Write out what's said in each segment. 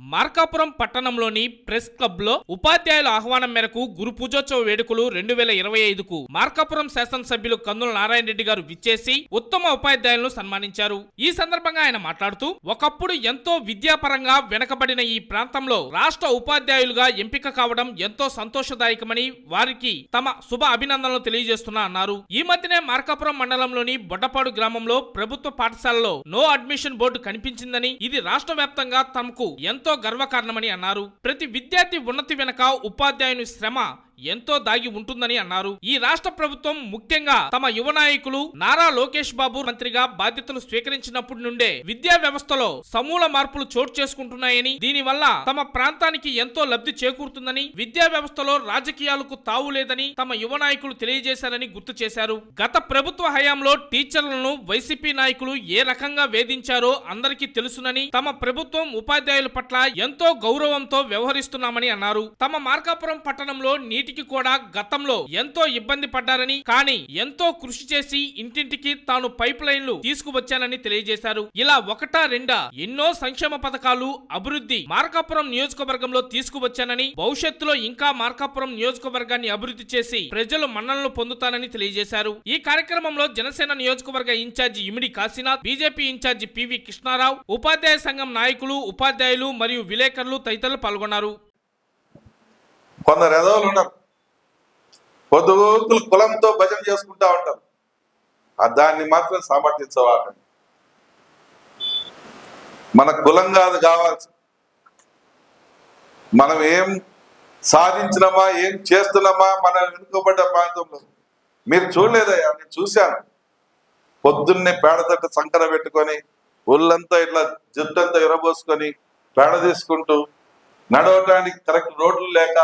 మార్కాపురం పట్టణంలోని ప్రెస్ క్లబ్లో ఉపాధ్యాయుల ఆహ్వానం మేరకు గురు పూజోత్సవ వేడుకలు రెండు వేల ఇరవై ఐదుకు మార్కాపురం శాసనసభ్యులు కందుల నారాయణ రెడ్డి గారు విచ్చేసి ఉత్తమ ఉపాధ్యాయులను సన్మానించారు. ఈ సందర్భంగా ఆయన మాట్లాడుతూ ఒకప్పుడు ఎంతో విద్యాపరంగా వెనకబడిన ఈ ప్రాంతంలో రాష్ట్ర ఉపాధ్యాయులుగా ఎంపిక కావడం ఎంతో సంతోషదాయకమని వారికి తమ శుభ అభినందనలు తెలియజేస్తున్నా అన్నారు. ఈ మధ్యనే మార్కాపురం మండలంలోని బొడ్డపాడు గ్రామంలో ప్రభుత్వ పాఠశాలలో నో అడ్మిషన్ బోర్డు కనిపించిందని ఇది రాష్ట్ర వ్యాప్తంగా తమకు ఎంతో గర్వకారణమని అన్నారు. ప్రతి విద్యార్థి ఉన్నతి వెనక ఉపాధ్యాయుని శ్రమ ఎంతో దాగి ఉంటుందని అన్నారు. ఈ రాష్ట్ర ప్రభుత్వం ముఖ్యంగా తమ యువ నాయకులు నారా లోకేష్ బాబు మంత్రిగా బాధ్యతలు స్వీకరించినప్పటి నుండే విద్యా వ్యవస్థలో సమూల మార్పులు చోటు చేసుకుంటున్నాయని దీనివల్ల తమ ప్రాంతానికి ఎంతో లబ్ధి చేకూరుతుందని విద్యా వ్యవస్థలో రాజకీయాలకు తావు లేదని తమ యువ నాయకులు తెలియజేశారని గుర్తు చేశారు. గత ప్రభుత్వ హయాంలో టీచర్లను వైసీపీ నాయకులు ఏ రకంగా వేధించారో అందరికీ తెలుసునని తమ ప్రభుత్వం ఉపాధ్యాయుల పట్ల ఎంతో గౌరవంతో వ్యవహరిస్తున్నామని అన్నారు. తమ మార్కాపురం పట్టణంలో నీటి వీటికి కూడా గతంలో ఎంతో ఇబ్బంది పడ్డారని కానీ ఎంతో కృషి చేసి ఇంటింటికి తాను పైప్ లైన్లు తీసుకువచ్చానని తెలియజేశారు. ఇలా ఒకటా రెండా ఎన్నో సంక్షేమ పథకాలు అభివృద్ధి మార్కాపురం నియోజకవర్గంలో తీసుకువచ్చానని భవిష్యత్తులో ఇంకా మార్కాపురం నియోజకవర్గాన్ని అభివృద్ధి చేసి ప్రజలు మన్నలను పొందుతానని తెలియజేశారు. ఈ కార్యక్రమంలో జనసేన నియోజకవర్గ incharge Imidi Kasinath BJP incharge PV Krishnarao ఉపాధ్యాయ సంఘం నాయకులు ఉపాధ్యాయులు మరియు విలేకరులు తదితరులు పాల్గొన్నారు. కొందరు ఎదవలు ఉన్నారు పొద్దుగోకులు కులంతో భజన చేసుకుంటా ఉంటారు. ఆ దాన్ని మాత్రం సమర్థించవాకండి మన కులం కాదు కావాల్సి మనం ఏం సాధించినమా ఏం చేస్తున్నామా మన వెనుకబడ్డ ప్రాంతంలో మీరు చూడలేదయ్యా నేను చూశాను. పొద్దున్నే పేడతట్టు సంకర పెట్టుకొని ఒళ్ళంతా ఇట్లా జుట్టంతా ఇరబోసుకొని పేడ తీసుకుంటూ నడవటానికి కరెక్ట్ రోడ్లు లేక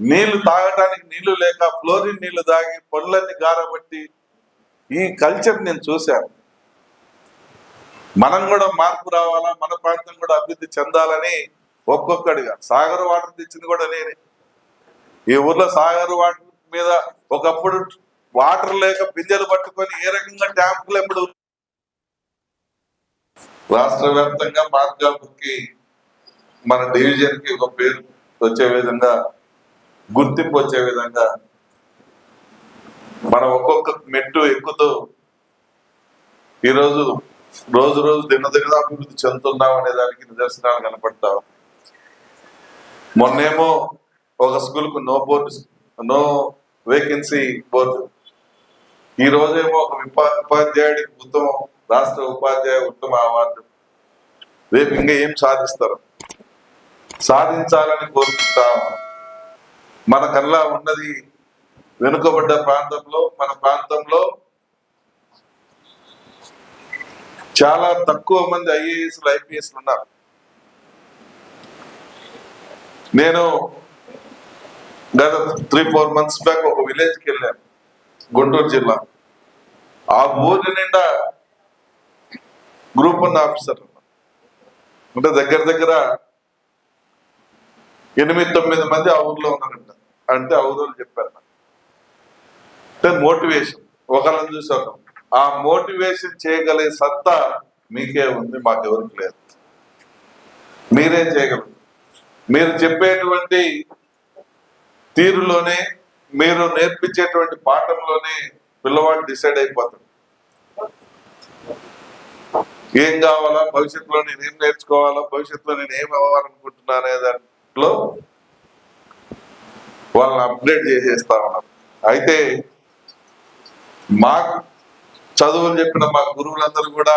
నీళ్ళు తాగటానికి నీళ్ళు లేక ఫ్లోరిన్ నీళ్ళు తాగి పనులన్నీ గారబట్టి ఈ కల్చర్ నేను చూశాను. మనం కూడా మార్పు రావాలా మన ప్రాంతం కూడా అభివృద్ధి చెందాలని ఒక్కొక్కడిగా. సాగర్ వాటర్ తెచ్చింది కూడా నేనే. ఈ ఊర్లో సాగర్ వాటర్ మీద ఒకప్పుడు వాటర్ లేక పింజలు పట్టుకొని ఏ రకంగా ట్యాంకులు ఎప్పుడు రాష్ట్ర వ్యాప్తంగా మార్గాలకి మన డివిజన్కి ఒక పేరు వచ్చే విధంగా గుర్తింపు వచ్చే విధంగా మనం ఒక్కొక్క మెట్టు ఎక్కుతూ ఈరోజు రోజు రోజు దినదిన అభివృద్ధి చెందుతున్నాం అనే దానికి నిదర్శనాలు కనపడతాం మొన్నేమో ఒక స్కూల్కు no board no vacancy board. ఈ రోజేమో ఒక ఉపా- ఉపాధ్యాయుడికి ఉత్తమం రాష్ట్ర ఉపాధ్యాయ ఉత్తమ అవార్డు. రేపు ఇంకా ఏం సాధిస్తారు? సాధించాలని కోరుకుంటాము మన కల్లా ఉన్నది వెనుకబడ్డ ప్రాంతంలో మన ప్రాంతంలో చాలా తక్కువ మంది ఐఏఎస్లు ఐపీఎస్లు ఉన్నారు. నేను గత త్రీ ఫోర్ మంత్స్ బ్యాక్ ఒక విలేజ్కి వెళ్ళాను గుంటూరు జిల్లా. ఆ ఊరి నిండా గ్రూప్ వన్ ఆఫీసర్ అంటే దగ్గర దగ్గర ఎనిమిది తొమ్మిది మంది ఆ ఊర్లో ఉన్నారంట. అంటే అవుదోలు చెప్పారు అంటే మోటివేషన్. ఒకళ్ళని చూసి ఒకరు ఆ మోటివేషన్ చేయగలిగే సత్తా మీకే ఉంది మాకెవరికి లేదు. మీరే చేయగలరు. మీరు చెప్పేటువంటి తీరులోనే మీరు నేర్పించేటువంటి పాఠంలోనే పిల్లవాడు డిసైడ్ అయిపోతాడు. ఏం కావాలా? భవిష్యత్తులో నేను ఏం నేర్చుకోవాలా? భవిష్యత్తులో నేను ఏం అవ్వాలనుకుంటున్నా అనే దాంట్లో వాళ్ళని అప్డేట్ చేసేస్తా ఉన్నాం అయితే మాకు చదువులు చెప్పిన మా గురువులందరూ కూడా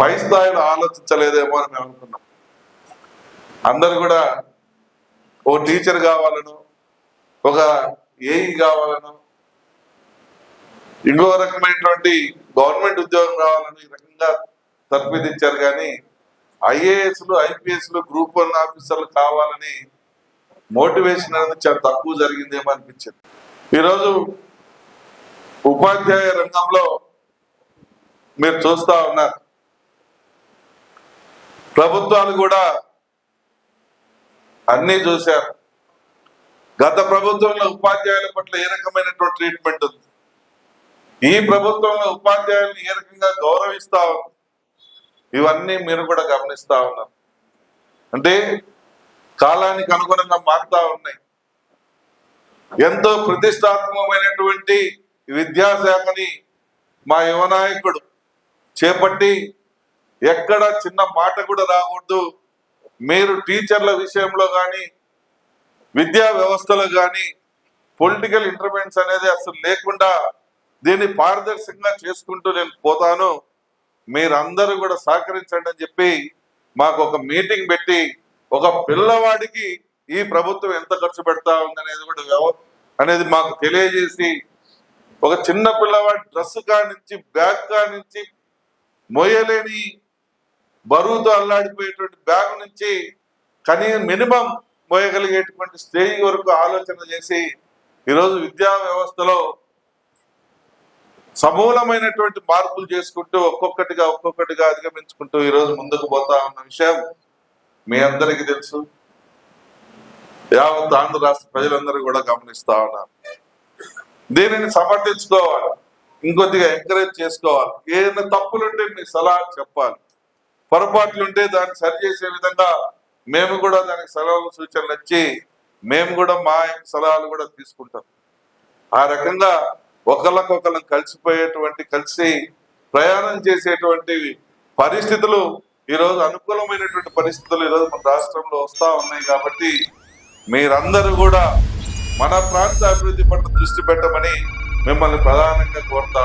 పై స్థాయిలో ఆలోచించలేదేమో అని మేము అనుకున్నాం. అందరు కూడా ఓ టీచర్ కావాలను ఒక ఏఈ కావాలను ఇంకో రకమైనటువంటి గవర్నమెంట్ ఉద్యోగం కావాలని ఈ రకంగా తర్ఫీదిచ్చారు కానీ ఐఏఎస్లు ఐపీఎస్లు గ్రూప్ వన్ ఆఫీసర్లు కావాలని మోటివేషన్ అనేది చాలా తక్కువ జరిగిందేమో అనిపించింది. ఈరోజు ఉపాధ్యాయ రంగంలో మీరు చూస్తా ఉన్నారు. ప్రభుత్వాలు కూడా అన్నీ చూశారు. గత ప్రభుత్వంలో ఉపాధ్యాయుల పట్ల ఏ రకమైనటువంటి ట్రీట్మెంట్ ఉంది? ఈ ప్రభుత్వంలో ఉపాధ్యాయులను ఏ రకంగా గౌరవిస్తా ఉంది ఇవన్నీ మీరు కూడా గమనిస్తా ఉన్నారు. అంటే కాలానికి అనుగుణంగా మారుతా ఉన్నాయి. ఎంతో ప్రతిష్టాత్మకమైనటువంటి విద్యాశాఖని మా యువనాయకుడు చేపట్టి ఎక్కడ చిన్న మాట కూడా రాకూడదు. మీరు టీచర్ల విషయంలో కానీ విద్యా వ్యవస్థలో కానీ పొలిటికల్ ఇంటర్వెన్స్ అనేది అసలు లేకుండా దీన్ని పారదర్శకంగా చేసుకుంటూ నేను పోతాను. మీరందరూ కూడా సహకరించండి అని చెప్పి మాకు ఒక మీటింగ్ పెట్టి ఒక పిల్లవాడికి ఈ ప్రభుత్వం ఎంత ఖర్చు పెడతా ఉందనేది కూడా వ్యవ- అనేది మాకు తెలియజేసి ఒక చిన్న పిల్లవాడి డ్రెస్ కానించి బ్యాగ్ కానించి మోయలేని బరువుతో అల్లాడిపోయేటువంటి బ్యాగ్ నుంచి కనీ మినిమం మోయగలిగేటువంటి స్టేజ్ వరకు ఆలోచన చేసి ఈరోజు విద్యా వ్యవస్థలో సమూలమైనటువంటి మార్పులు చేసుకుంటూ ఒక్కొక్కటిగా ఒక్కొక్కటిగా అధిగమించుకుంటూ ఈరోజు ముందుకు పోతా ఉన్న విషయం మీ అందరికీ తెలుసు. యావత్ ఆంధ్ర రాష్ట్ర ప్రజలందరూ కూడా గమనిస్తా ఉన్నారు. దీనిని సమర్థించుకోవాలి. ఇంకొద్దిగా ఎంకరేజ్ చేసుకోవాలి. ఏదైనా తప్పులుంటే మీ సలహా చెప్పాలి. పొరపాట్లుంటే దాన్ని సరిచేసే విధంగా మేము కూడా దానికి సలహాలు సూచనలు ఇచ్చి మేము కూడా మా సలహాలు కూడా తీసుకుంటాం. ఆ రకంగా ఒకళ్ళకొకళ్ళం కలిసిపోయేటువంటి కలిసి ప్రయాణం చేసేటువంటి పరిస్థితులు ఈరోజు అనుకూలమైనటువంటి పరిస్థితులు ఈరోజు మన రాష్ట్రంలో వస్తా ఉన్నాయి కాబట్టి మీరందరూ కూడా మన ప్రాంత అభివృద్ధి పట్ల దృష్టి పెట్టమని మిమ్మల్ని ప్రధానంగా కోరుతాం